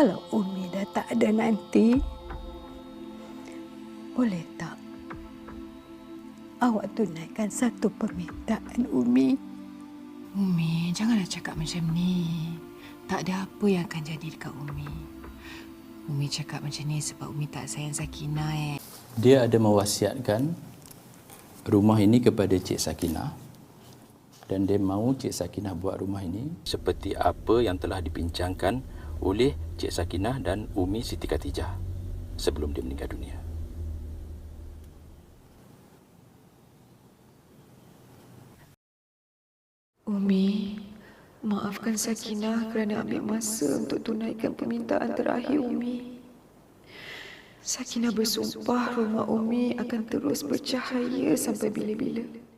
Kalau Umi dah tak ada nanti, boleh tak awak tunaikan satu permintaan Umi? Umi, janganlah cakap macam ni. Tak ada apa yang akan jadi dekat Umi. Umi cakap macam ni sebab Umi tak sayang Sakinah eh. Dia ada mewasiatkan rumah ini kepada Cik Sakinah dan dia mahu Cik Sakinah buat rumah ini seperti apa yang telah dibincangkan oleh Cik Sakinah dan Umi Siti Khatijah sebelum dia meninggal dunia. Umi, maafkan Sakinah kerana ambil masa untuk tunaikan permintaan terakhir Umi. Sakinah bersumpah rumah Umi akan terus bercahaya sampai bila-bila.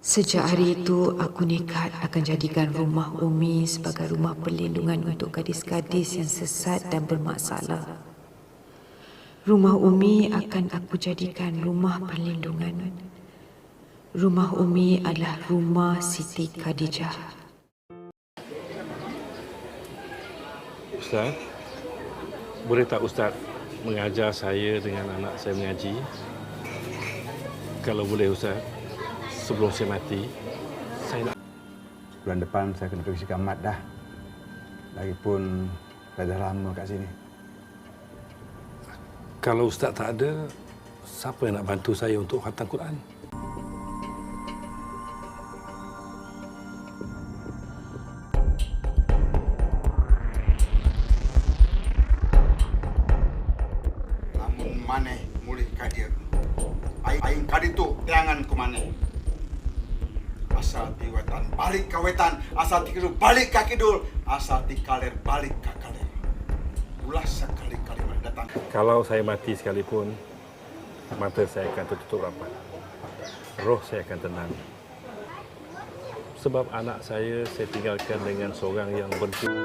Sejak hari itu, aku nekat akan jadikan rumah Umi sebagai rumah perlindungan untuk gadis-gadis yang sesat dan bermasalah. Rumah Umi akan aku jadikan rumah perlindungan. Rumah Umi adalah rumah Siti Khadijah. Ustaz, boleh tak Ustaz mengajar saya dengan anak saya mengaji? Kalau boleh Ustaz, sebelum saya mati, saya nak... Bulan depan saya kena pergi sikamat dah. Lagipun saya dah lama kat sini. Kalau Ustaz tak ada, siapa yang nak bantu saya untuk khatam Quran? Namun maneh mulih kadir. Aing aing kaditu teangan ku maneh. Asal ti wetan balik ka wetan, asal ti kidul balik ka kidul, asal ti kaler balik ka kaler. Ulah sekali-kali maneh datang. Kalau saya mati sekalipun, mata saya akan tertutup rapat. Roh saya akan tenang. Sebab anak saya saya tinggalkan dengan seorang yang berjiwa.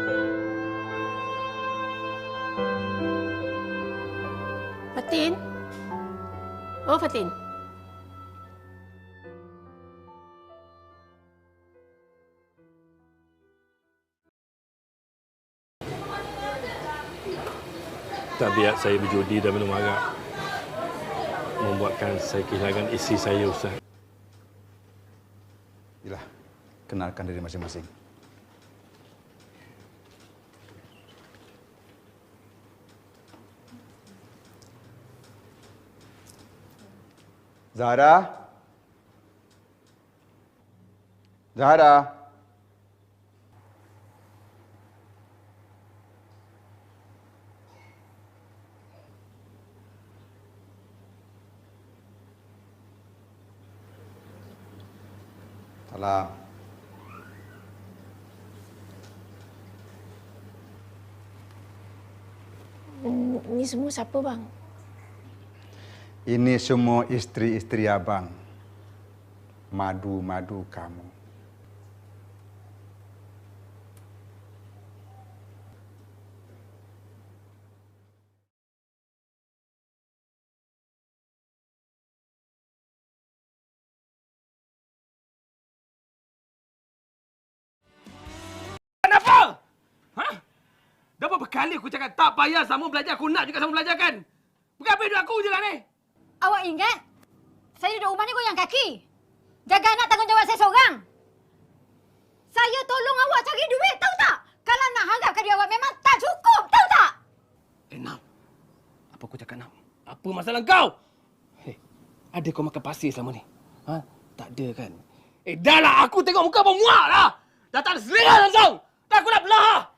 Fatin? Oh, Fatin. Tabiat saya berjudi dan minum arak membuatkan saya kehilangan isteri saya, Ustaz. Inilah, kenalkan diri masing-masing. Zahra? Zahra? Salam. Hmm, Ni semua siapa bang? Ini semua istri-istri abang. Madu-madu kamu. Berapa kali aku cakap tak payah sama belajar. Aku nak juga sama belajar kan? Bukan hidup aku je lah ni. Awak ingat? Saya duduk rumah ni goyang kaki. Jaga anak tanggungjawab saya seorang. Saya tolong awak cari duit, tahu tak? Kalau nak harapkan dia awak memang tak cukup, tahu tak? Eh, Nam. Apa aku cakap, Nam? Apa masalah kau? Hei, ada kau makan pasir selama ni? Ha? Tak ada kan? Eh, dah lah. Aku tengok muka kau muak lah. Dah tak ada selera langsung. Dah aku nak belah.